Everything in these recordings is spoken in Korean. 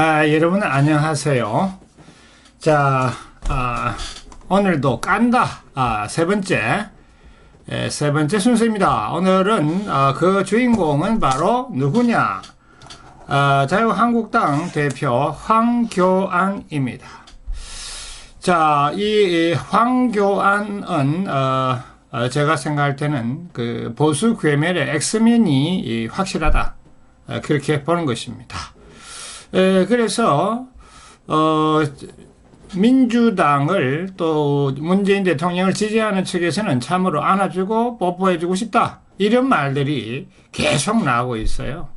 아, 여러분 안녕하세요. 자, 아, 오늘도 깐다 아, 세 번째 에, 세 번째 순서입니다. 오늘은 아, 그 주인공은 바로 누구냐? 아, 자유한국당 대표 황교안입니다. 자, 이 황교안은 어, 어, 제가 생각할 때는 그 보수 괴멸의 엑스맨이 확실하다. 어, 그렇게 보는 것입니다. 에, 그래서 어, 민주당을 또 문재인 대통령을 지지하는 측에서는 참으로 안아주고 뽀뽀해주고 싶다. 이런 말들이 계속 나오고 있어요.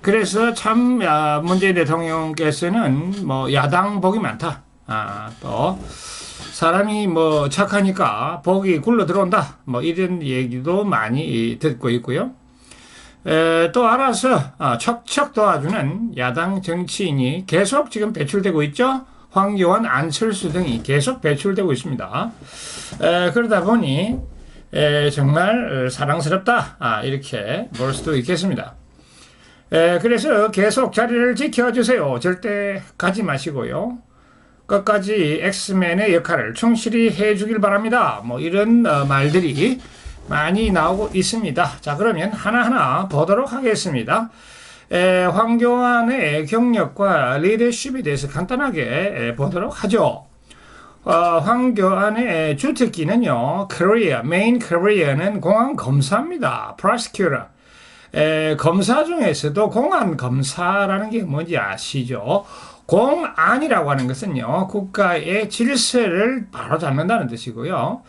그래서 참 아, 문재인 대통령께서는 뭐 야당 복이 많다. 아, 또 사람이 뭐 착하니까 복이 굴러 들어온다. 뭐 이런 얘기도 많이 듣고 있고요. 에, 또 알아서 어, 척척 도와주는 야당 정치인이 계속 지금 배출되고 있죠. 황교안, 안철수 등이 계속 배출되고 있습니다. 에, 그러다 보니 에, 정말 사랑스럽다 아, 이렇게 볼 수도 있겠습니다. 에, 그래서 계속 자리를 지켜주세요. 절대 가지 마시고요. 끝까지 엑스맨의 역할을 충실히 해주길 바랍니다. 뭐 이런 어, 말들이 많이 나오고 있습니다. 자, 그러면 하나하나 보도록 하겠습니다. 에, 황교안의 경력과 리더십에 대해서 간단하게 에, 보도록 하죠. 어, 황교안의 주특기는요, main career는 공안 검사입니다. prosecutor. 에, 검사 중에서도 공안 검사라는 게 뭔지 아시죠? 공안이라고 하는 것은요, 국가의 질서를 바로 잡는다는 뜻이고요.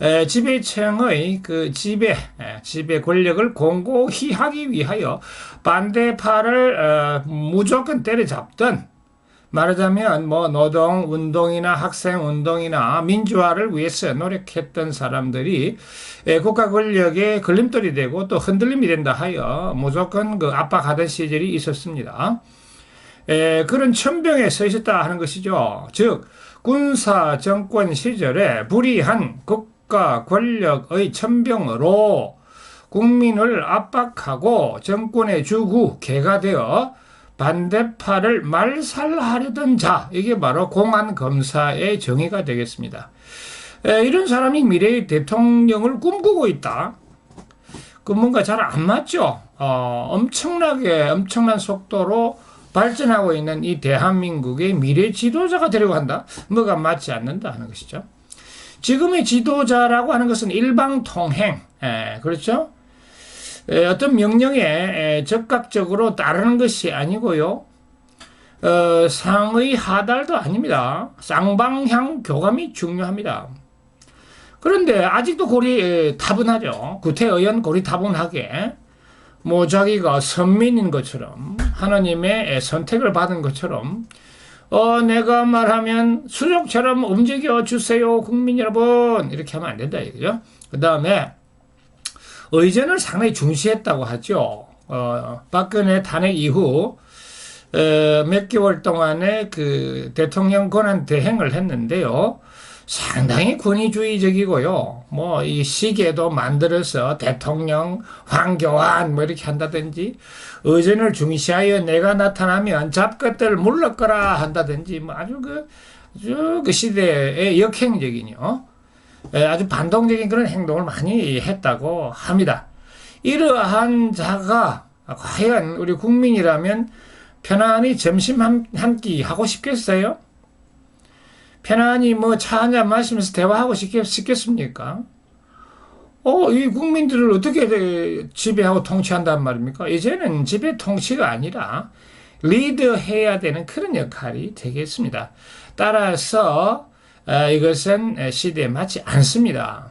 에, 지배층의 그 지배, 에, 지배 권력을 공고히 하기 위하여 반대파를 어, 무조건 때려잡던 말하자면 뭐 노동 운동이나 학생 운동이나 민주화를 위해서 노력했던 사람들이 국가 권력의 걸림돌이 되고 또 흔들림이 된다 하여 무조건 그 압박하던 시절이 있었습니다. 에, 그런 천병에 서 있었다 하는 것이죠. 즉 군사 정권 시절에 불의한 국 가 권력의 천병으로 국민을 압박하고 정권의 주구 개가 되어 반대파를 말살하려던 자, 이게 바로 공안 검사의 정의가 되겠습니다. 에, 이런 사람이 미래의 대통령을 꿈꾸고 있다. 그 뭔가 잘 안 맞죠? 어, 엄청나게, 엄청난 속도로 발전하고 있는 이 대한민국의 미래 지도자가 되려고 한다? 뭐가 맞지 않는다 하는 것이죠. 지금의 지도자라고 하는 것은 일방통행, 에, 그렇죠? 어떤 명령에 적극적으로 따르는 것이 아니고요. 어, 상의 하달도 아닙니다. 쌍방향 교감이 중요합니다. 그런데 아직도 고리 타분하죠. 구태의원 고리 타분하게 뭐 자기가 선민인 것처럼 하나님의 선택을 받은 것처럼 어 내가 말하면 수족처럼 움직여 주세요 국민 여러분 이렇게 하면 안 된다 이거죠. 그 다음에 의전을 상당히 중시했다고 하죠. 어, 박근혜 탄핵 이후 어, 몇 개월 동안에 그 대통령 권한 대행을 했는데요. 상당히 권위주의적이고요. 뭐 이 시계도 만들어서 대통령 황교안 뭐 이렇게 한다든지 의전을 중시하여 내가 나타나면 잡것들 물러거라 한다든지 뭐 아주 그, 아주 그 시대의 역행적이요. 예, 아주 반동적인 그런 행동을 많이 했다고 합니다. 이러한 자가 과연 우리 국민이라면 편안히 점심 한, 한끼 하고 싶겠어요? 편안히 뭐 차 한잔 마시면서 대화하고 싶겠, 싶겠습니까? 어, 이 국민들을 어떻게 지배하고 통치한단 말입니까? 이제는 지배 통치가 아니라 리드해야 되는 그런 역할이 되겠습니다. 따라서 아, 이것은 시대에 맞지 않습니다.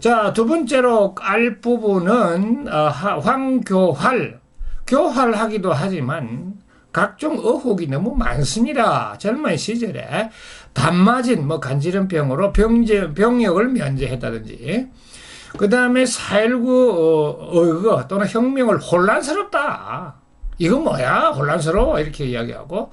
자, 두 번째로 알 부분은 어, 황교활, 교활하기도 하지만 각종 의혹이 너무 많습니다. 젊은 시절에 단맞은 뭐 간지럼 병으로 병제, 병역을 면제했다든지 그 다음에 4.19 의거 또는 혁명을 혼란스럽다. 이거 뭐야? 혼란스러워. 이렇게 이야기하고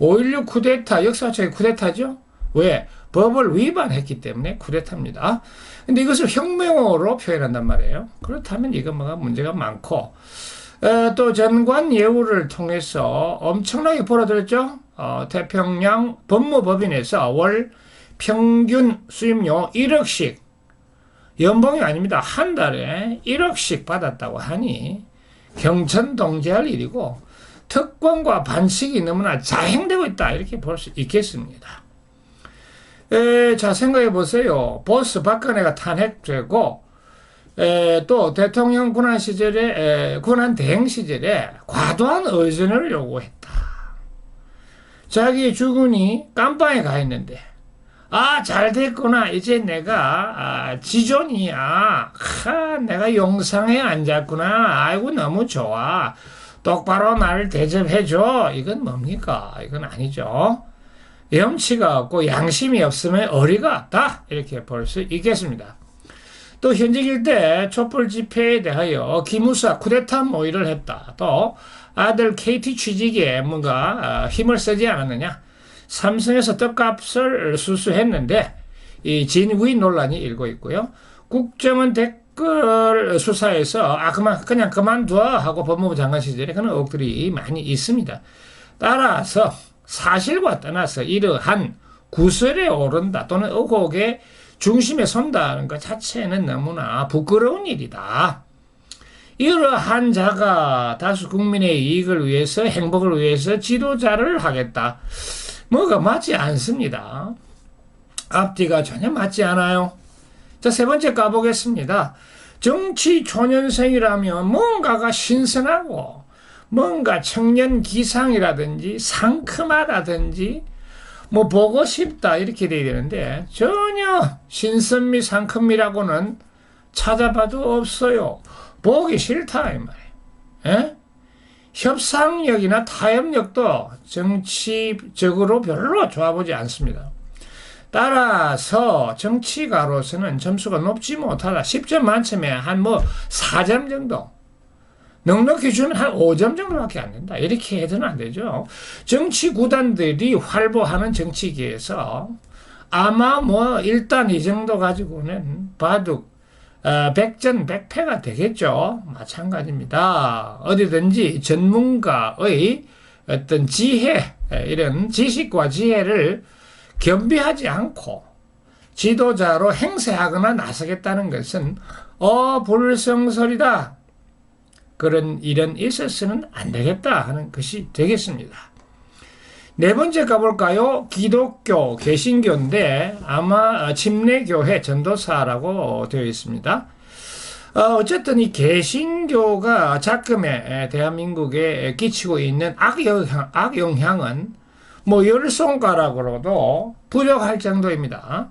5.16 쿠데타, 역사적인 쿠데타죠? 왜? 법을 위반했기 때문에 쿠데타입니다. 근데 이것을 혁명으로 표현한단 말이에요. 그렇다면 이거 뭐가 문제가 많고, 어, 또 전관 예우를 통해서 엄청나게 벌어들였죠. 어, 태평양 법무법인에서 월 평균 수입료 1억씩 연봉이 아닙니다. 한 달에 1억씩 받았다고 하니 경천동지할 일이고 특권과 반칙이 너무나 자행되고 있다 이렇게 볼 수 있겠습니다. 에, 자 생각해 보세요. 보스 박근혜가 탄핵되고 에, 또 대통령 군안 시절에 에, 군안 대행 시절에 과도한 의전을 요구했다. 자기 주군이 깜빵에 가 있는데 아, 잘 됐구나. 이제 내가, 아, 지존이야. 하, 내가 영상에 앉았구나. 아이고, 너무 좋아. 똑바로 나를 대접해줘. 이건 뭡니까? 이건 아니죠. 염치가 없고 양심이 없으면 어리가 없다. 이렇게 볼 수 있겠습니다. 또 현직일 때 촛불 집회에 대하여 기무사 쿠데타 모의를 했다. 또 아들 KT 취직에 뭔가 아, 힘을 쓰지 않았느냐. 삼성에서 떡값을 수수했는데 이 진위 논란이 일고 있고요. 국정원 댓글 수사에서 아 그만 그냥 그만둬 하고 법무부 장관 시절에 그런 의혹들이 많이 있습니다. 따라서 사실과 떠나서 이러한 구설에 오른다 또는 의혹의 중심에 선다는 것 자체는 너무나 부끄러운 일이다. 이러한 자가 다수 국민의 이익을 위해서 행복을 위해서 지도자를 하겠다. 뭐가 맞지 않습니다. 앞뒤가 전혀 맞지 않아요. 자, 세 번째 가보겠습니다. 정치 초년생이라면 뭔가가 신선하고 뭔가 청년 기상이라든지 상큼하다든지 뭐 보고 싶다 이렇게 돼야 되는데 전혀 신선미 상큼미라고는 찾아봐도 없어요. 보기 싫다 이 말이에요. 에? 협상력이나 타협력도 정치적으로 별로 좋아 보지 않습니다. 따라서 정치가로서는 점수가 높지 못하다. 10점 만점에 한 뭐 4점 정도. 넉넉히 주면 한 5점 정도밖에 안 된다. 이렇게 해서는 안 되죠. 정치 구단들이 활보하는 정치계에서 아마 뭐 일단 이 정도 가지고는 바둑 어, 백전 백패가 되겠죠. 마찬가지입니다. 어디든지 전문가의 어떤 지혜, 이런 지식과 지혜를 겸비하지 않고 지도자로 행세하거나 나서겠다는 것은 어불성설이다. 그런 일은 있어서는 안 되겠다 하는 것이 되겠습니다. 네 번째 가볼까요? 기독교, 개신교인데 아마 침례교회 전도사라고 되어 있습니다. 어, 어쨌든 이 개신교가 작금에 대한민국에 끼치고 있는 악영향, 악영향은 뭐 열 손가락으로도 부족할 정도입니다.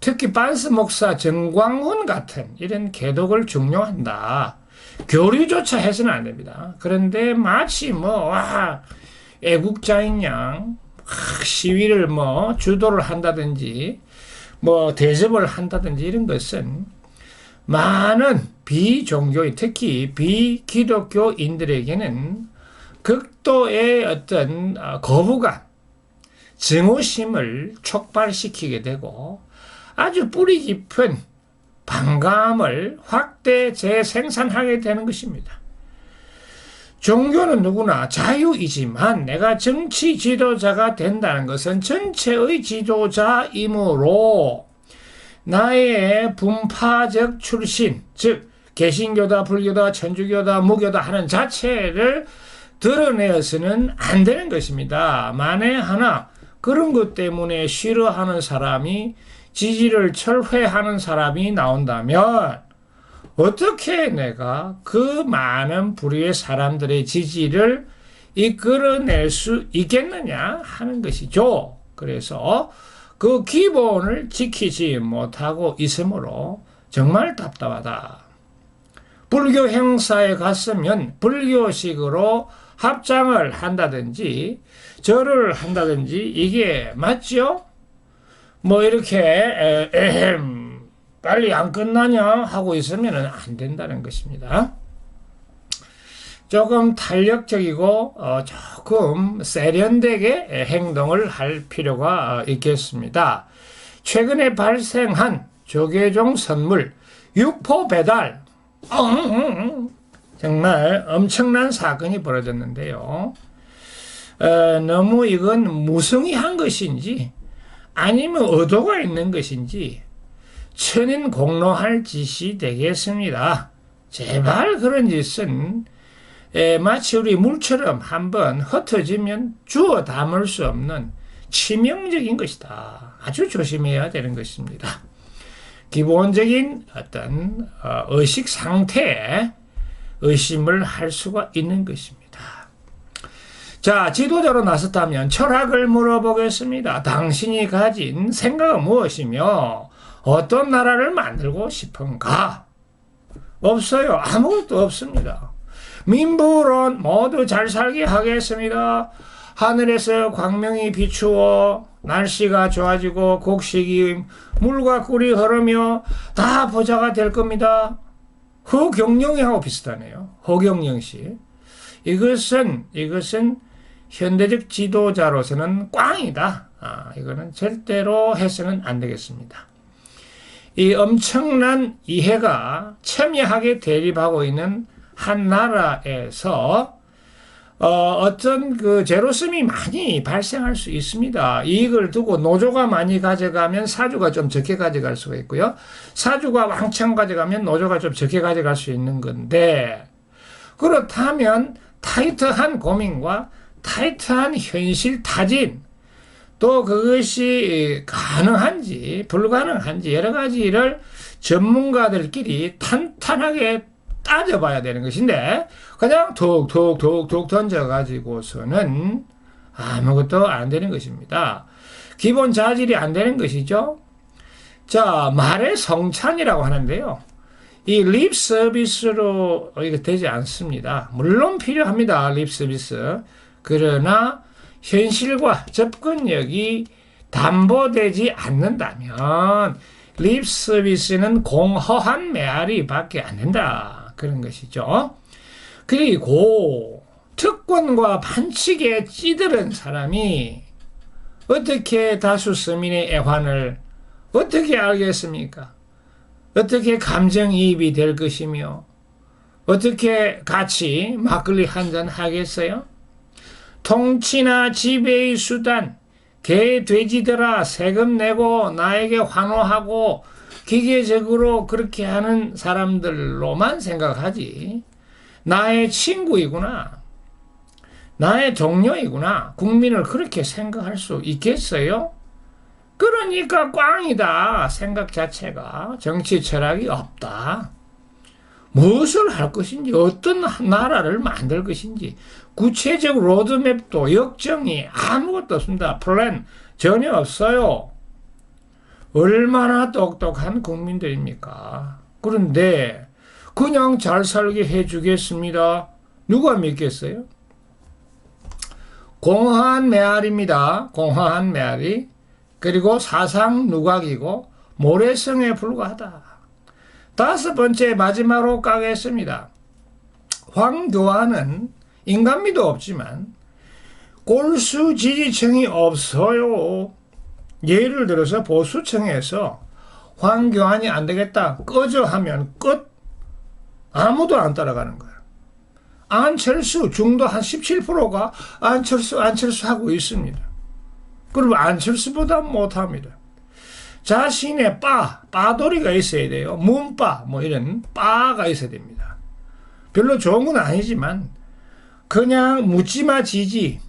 특히 반스 목사 정광훈 같은 이런 개독을 중요한다. 교류조차 해서는 안 됩니다. 그런데 마치 뭐, 와, 애국자인 양 시위를 뭐 주도를 한다든지 뭐 대접을 한다든지 이런 것은 많은 비종교인 특히 비기독교인들에게는 극도의 어떤 어, 거부감, 증오심을 촉발시키게 되고 아주 뿌리 깊은 반감을 확대 재생산하게 되는 것입니다. 종교는 누구나 자유이지만 내가 정치 지도자가 된다는 것은 전체의 지도자이므로 나의 분파적 출신, 즉, 개신교다, 불교다, 천주교다, 무교다 하는 자체를 드러내어서는 안 되는 것입니다. 만에 하나 그런 것 때문에 싫어하는 사람이 지지를 철회하는 사람이 나온다면 어떻게 내가 그 많은 부류의 사람들의 지지를 이끌어낼 수 있겠느냐 하는 것이죠. 그래서 그 기본을 지키지 못하고 있으므로 정말 답답하다. 불교 행사에 갔으면 불교식으로 합장을 한다든지 절을 한다든지 이게 맞죠? 뭐 이렇게 에헴 빨리 안 끝나냐 하고 있으면 안 된다는 것입니다. 조금 탄력적이고 어, 조금 세련되게 행동을 할 필요가 어, 있겠습니다. 최근에 발생한 조계종 선물 육포 배달 정말 엄청난 사건이 벌어졌는데요. 어, 너무 이건 무성의한 것인지 아니면 의도가 있는 것인지 천인 공로할 짓이 되겠습니다. 제발 그런 짓은 에, 마치 우리 물처럼 한번 흩어지면 주워 담을 수 없는 치명적인 것이다. 아주 조심해야 되는 것입니다. 기본적인 어떤 어, 의식 상태에 의심을 할 수가 있는 것입니다. 자, 지도자로 나섰다면 철학을 물어보겠습니다. 당신이 가진 생각은 무엇이며 어떤 나라를 만들고 싶은가? 없어요. 아무것도 없습니다. 민부론 모두 잘 살게 하겠습니다. 하늘에서 광명이 비추어 날씨가 좋아지고 곡식이 물과 꿀이 흐르며 다 부자가 될 겁니다. 허경영이하고 비슷하네요. 허경영 씨. 이것은 이것은 현대적 지도자로서는 꽝이다. 아, 이거는 절대로 해서는 안 되겠습니다. 이 엄청난 이해가 첨예하게 대립하고 있는 한 나라에서 어, 떤그 제로섬이 많이 발생할 수 있습니다. 이익을 두고 노조가 많이 가져가면 사주가 좀 적게 가져갈 수가 있고요. 사주가 왕창 가져가면 노조가 좀 적게 가져갈 수 있는 건데 그렇다면 타이트한 고민과 타이트한 현실 타진 또 그것이 가능한지 불가능한지 여러 가지를 전문가들끼리 탄탄하게 따져봐야 되는 것인데 그냥 툭툭툭툭 던져가지고서는 아무것도 안 되는 것입니다. 기본 자질이 안 되는 것이죠. 자 말의 성찬이라고 하는데요. 이 립 서비스로 되지 않습니다. 물론 필요합니다. 립 서비스. 그러나 현실과 접근력이 담보되지 않는다면 립 서비스는 공허한 메아리 밖에 안 된다. 그런 것이죠. 그리고 특권과 반칙에 찌들은 사람이 어떻게 다수 서민의 애환을 어떻게 알겠습니까? 어떻게 감정이입이 될 것이며 어떻게 같이 막걸리 한 잔 하겠어요? 통치나 지배의 수단, 개, 돼지들아 세금 내고 나에게 환호하고 기계적으로 그렇게 하는 사람들로만 생각하지. 나의 친구이구나. 나의 동료이구나. 국민을 그렇게 생각할 수 있겠어요? 그러니까 꽝이다. 생각 자체가. 정치 철학이 없다. 무엇을 할 것인지, 어떤 나라를 만들 것인지, 구체적 로드맵도 역정이 아무것도 없습니다. 플랜 전혀 없어요. 얼마나 똑똑한 국민들입니까? 그런데 그냥 잘 살게 해주겠습니다. 누가 믿겠어요? 공허한 메아리입니다. 공허한 메아리. 그리고 사상 누각이고 모래성에 불과하다. 다섯 번째 마지막으로 가겠습니다. 황교안은 인간미도 없지만 골수 지지층이 없어요. 예를 들어서 보수층에서 황교안이 안 되겠다 꺼져 하면 끝 아무도 안 따라가는 거예요. 안철수 중도 한 17%가 안철수 안철수 하고 있습니다. 그럼 안철수보다 못합니다. 자신의 빠, 빠돌이가 있어야 돼요. 문빠, 뭐 이런 빠가 있어야 됩니다. 별로 좋은 건 아니지만 그냥 묻지마 지지,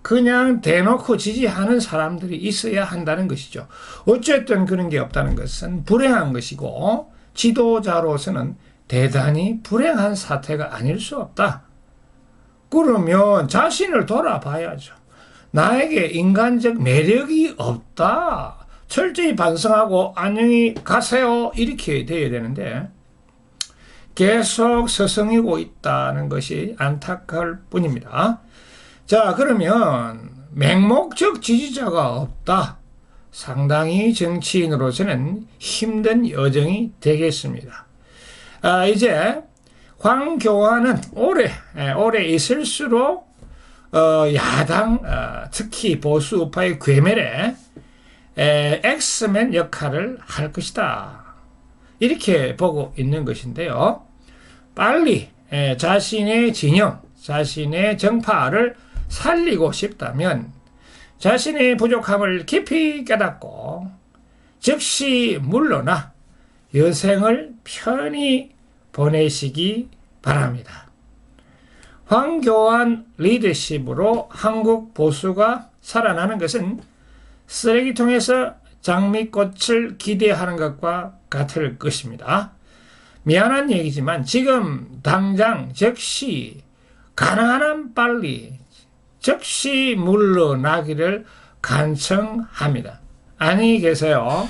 그냥 대놓고 지지하는 사람들이 있어야 한다는 것이죠. 어쨌든 그런 게 없다는 것은 불행한 것이고 지도자로서는 대단히 불행한 사태가 아닐 수 없다. 그러면 자신을 돌아봐야죠. 나에게 인간적 매력이 없다. 철저히 반성하고 안녕히 가세요. 이렇게 돼야 되는데 계속 서성이고 있다는 것이 안타까울 뿐입니다. 자, 그러면 맹목적 지지자가 없다. 상당히 정치인으로서는 힘든 여정이 되겠습니다. 아, 이제 황교안은 오래, 예, 오래 있을수록 어, 야당, 어, 특히 보수 우파의 괴멸에 에, 엑스맨 역할을 할 것이다. 이렇게 보고 있는 것인데요. 빨리 에, 자신의 진영, 자신의 정파를 살리고 싶다면 자신의 부족함을 깊이 깨닫고 즉시 물러나 여생을 편히 보내시기 바랍니다. 황교안 리더십으로 한국 보수가 살아나는 것은 쓰레기통에서 장미꽃을 기대하는 것과 같을 것입니다. 미안한 얘기지만 지금 당장 즉시 가능한 한 빨리 즉시 물러나기를 간청합니다. 안녕히 계세요.